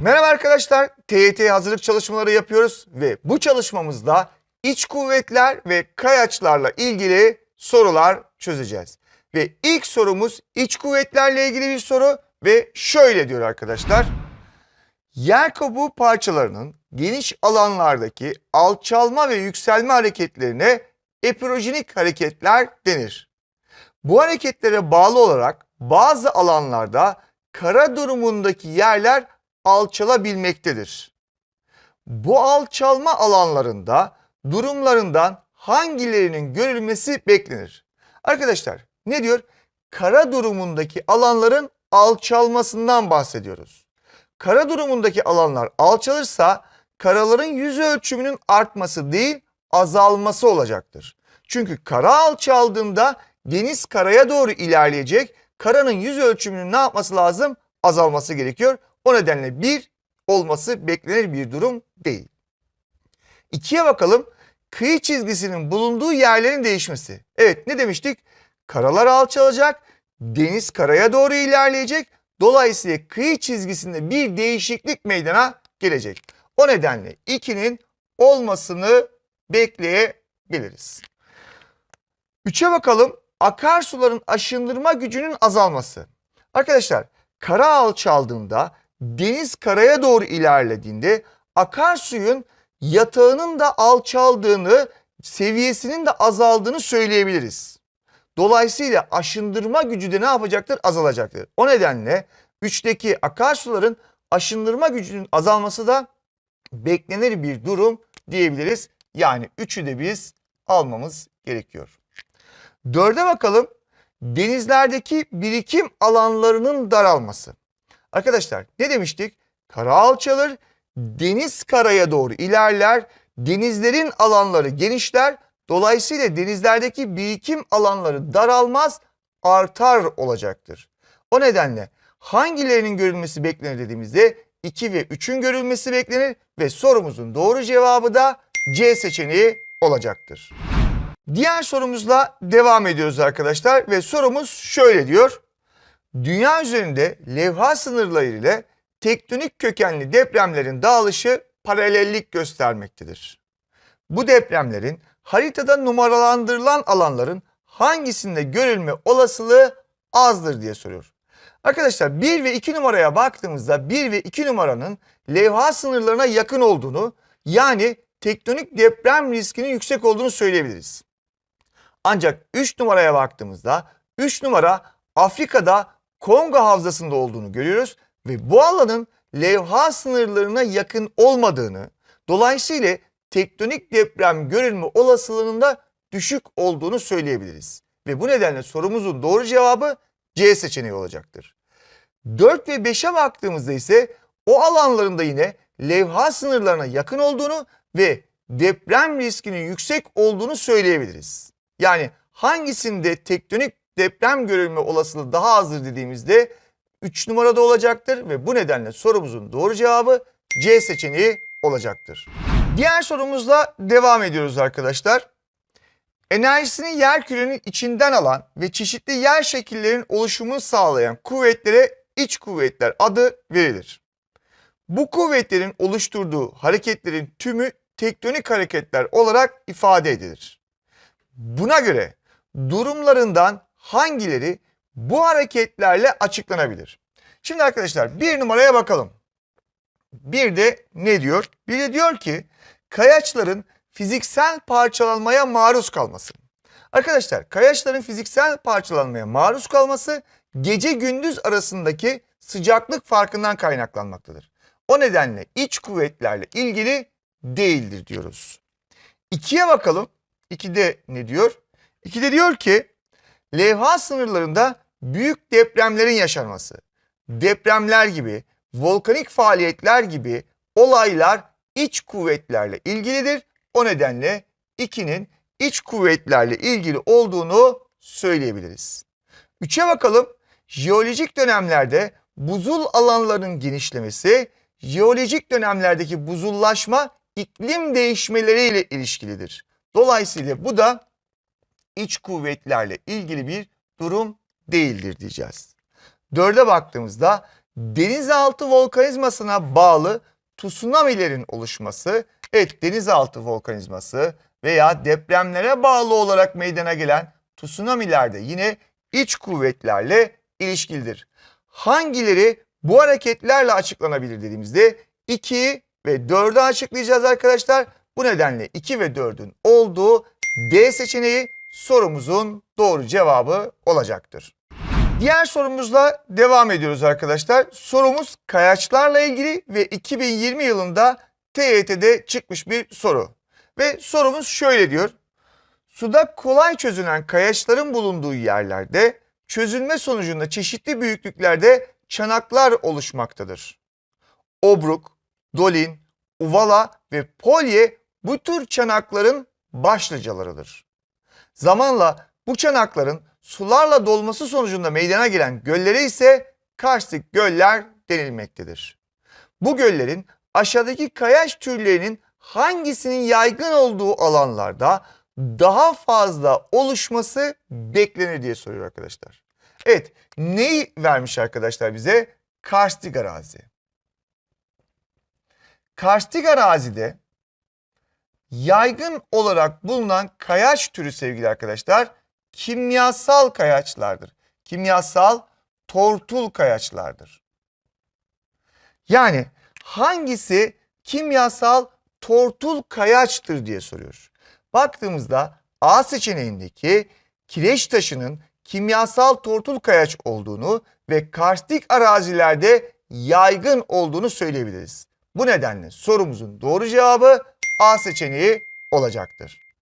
Merhaba arkadaşlar, TYT hazırlık çalışmaları yapıyoruz ve bu çalışmamızda iç kuvvetler ve kayaçlarla ilgili sorular çözeceğiz. Ve ilk sorumuz iç kuvvetlerle ilgili bir soru ve şöyle diyor arkadaşlar. Yer kabuğu parçalarının geniş alanlardaki alçalma ve yükselme hareketlerine epirojenik hareketler denir. Bu hareketlere bağlı olarak bazı alanlarda kara durumundaki yerler alçalabilmektedir. Bu alçalma alanlarında durumlarından hangilerinin görülmesi beklenir? Arkadaşlar ne diyor? Kara durumundaki alanların alçalmasından bahsediyoruz. Kara durumundaki alanlar alçalırsa karaların yüz ölçümünün artması değil azalması olacaktır. Çünkü kara alçaldığında deniz karaya doğru ilerleyecek. Karanın yüz ölçümünün ne yapması lazım? Azalması gerekiyor. O nedenle bir olması beklenir bir durum değil. İkiye bakalım. Kıyı çizgisinin bulunduğu yerlerin değişmesi. Evet ne demiştik? Karalar alçalacak, deniz karaya doğru ilerleyecek. Dolayısıyla kıyı çizgisinde bir değişiklik meydana gelecek. O nedenle 2'nin olmasını bekleyebiliriz. 3'e bakalım. Akarsuların aşındırma gücünün azalması. Arkadaşlar kara alçaldığında deniz karaya doğru ilerlediğinde akarsuyun yatağının da alçaldığını, seviyesinin de azaldığını söyleyebiliriz. Dolayısıyla aşındırma gücü de ne yapacaktır? Azalacaktır. O nedenle 3'teki akarsuların aşındırma gücünün azalması da beklenir bir durum diyebiliriz. Yani 3'ü de biz almamız gerekiyor. 4'e bakalım. Denizlerdeki birikim alanlarının daralması. Arkadaşlar ne demiştik? Kara alçalır, deniz karaya doğru ilerler, denizlerin alanları genişler. Dolayısıyla denizlerdeki birikim alanları daralmaz, artar olacaktır. O nedenle hangilerinin görülmesi beklenir dediğimizde 2 ve 3'ün görülmesi beklenir ve sorumuzun doğru cevabı da C seçeneği olacaktır. Diğer sorumuzla devam ediyoruz arkadaşlar ve sorumuz şöyle diyor. Dünya üzerinde levha sınırları ile tektonik kökenli depremlerin dağılışı paralellik göstermektedir. Bu depremlerin haritada numaralandırılan alanların hangisinde görülme olasılığı azdır diye soruyor. Arkadaşlar 1 ve 2 numaraya baktığımızda 1 ve 2 numaranın levha sınırlarına yakın olduğunu yani tektonik deprem riskinin yüksek olduğunu söyleyebiliriz. Ancak 3 numaraya baktığımızda 3 numara Afrika'da Kongo havzasında olduğunu görüyoruz ve bu alanın levha sınırlarına yakın olmadığını dolayısıyla tektonik deprem görülme olasılığının da düşük olduğunu söyleyebiliriz. Ve bu nedenle sorumuzun doğru cevabı C seçeneği olacaktır. 4 ve 5'e baktığımızda ise o alanlarında yine levha sınırlarına yakın olduğunu ve deprem riskinin yüksek olduğunu söyleyebiliriz. Yani hangisinde tektonik deprem görülme olasılığı daha azdır dediğimizde 3 numarada olacaktır ve bu nedenle sorumuzun doğru cevabı C seçeneği olacaktır. Diğer sorumuzla devam ediyoruz arkadaşlar. Enerjisini yer kürenin içinden alan ve çeşitli yer şekillerinin oluşumunu sağlayan kuvvetlere iç kuvvetler adı verilir. Bu kuvvetlerin oluşturduğu hareketlerin tümü tektonik hareketler olarak ifade edilir. Buna göre durumlarından hangileri bu hareketlerle açıklanabilir? Şimdi arkadaşlar bir numaraya bakalım. Bir de ne diyor? Bir de diyor ki kayaçların fiziksel parçalanmaya maruz kalması. Arkadaşlar kayaçların fiziksel parçalanmaya maruz kalması gece gündüz arasındaki sıcaklık farkından kaynaklanmaktadır. O nedenle iç kuvvetlerle ilgili değildir diyoruz. İkiye bakalım. İkide ne diyor? İkide diyor ki levha sınırlarında büyük depremlerin yaşanması, depremler gibi, volkanik faaliyetler gibi olaylar iç kuvvetlerle ilgilidir. O nedenle 2'nin iç kuvvetlerle ilgili olduğunu söyleyebiliriz. 3'e bakalım. Jeolojik dönemlerde buzul alanlarının genişlemesi, jeolojik dönemlerdeki buzullaşma iklim değişmeleriyle ilişkilidir. Dolayısıyla bu da iç kuvvetlerle ilgili bir durum değildir diyeceğiz. Dörde baktığımızda denizaltı volkanizmasına bağlı tsunamilerin oluşması, evet denizaltı volkanizması veya depremlere bağlı olarak meydana gelen tsunamiler de yine iç kuvvetlerle ilişkilidir. Hangileri bu hareketlerle açıklanabilir dediğimizde 2 ve 4'ü açıklayacağız arkadaşlar. Bu nedenle 2 ve 4'ün olduğu D seçeneği sorumuzun doğru cevabı olacaktır. Diğer sorumuzla devam ediyoruz arkadaşlar. Sorumuz kayaçlarla ilgili ve 2020 yılında TYT'de çıkmış bir soru. Ve sorumuz şöyle diyor. Suda kolay çözünen kayaçların bulunduğu yerlerde çözülme sonucunda çeşitli büyüklüklerde çanaklar oluşmaktadır. Obruk, dolin, uvala ve polye bu tür çanakların başlıcalarıdır. Zamanla bu çanakların sularla dolması sonucunda meydana gelen göllere ise karstik göller denilmektedir. Bu göllerin aşağıdaki kayaç türlerinin hangisinin yaygın olduğu alanlarda daha fazla oluşması beklenir diye soruyor arkadaşlar. Evet neyi vermiş arkadaşlar bize? Karstik arazi. Karstik arazide yaygın olarak bulunan kayaç türü sevgili arkadaşlar kimyasal kayaçlardır. Kimyasal tortul kayaçlardır. Yani hangisi kimyasal tortul kayaçtır diye soruyor. Baktığımızda A seçeneğindeki kireç taşının kimyasal tortul kayaç olduğunu ve karstik arazilerde yaygın olduğunu söyleyebiliriz. Bu nedenle sorumuzun doğru cevabı A seçeneği olacaktır.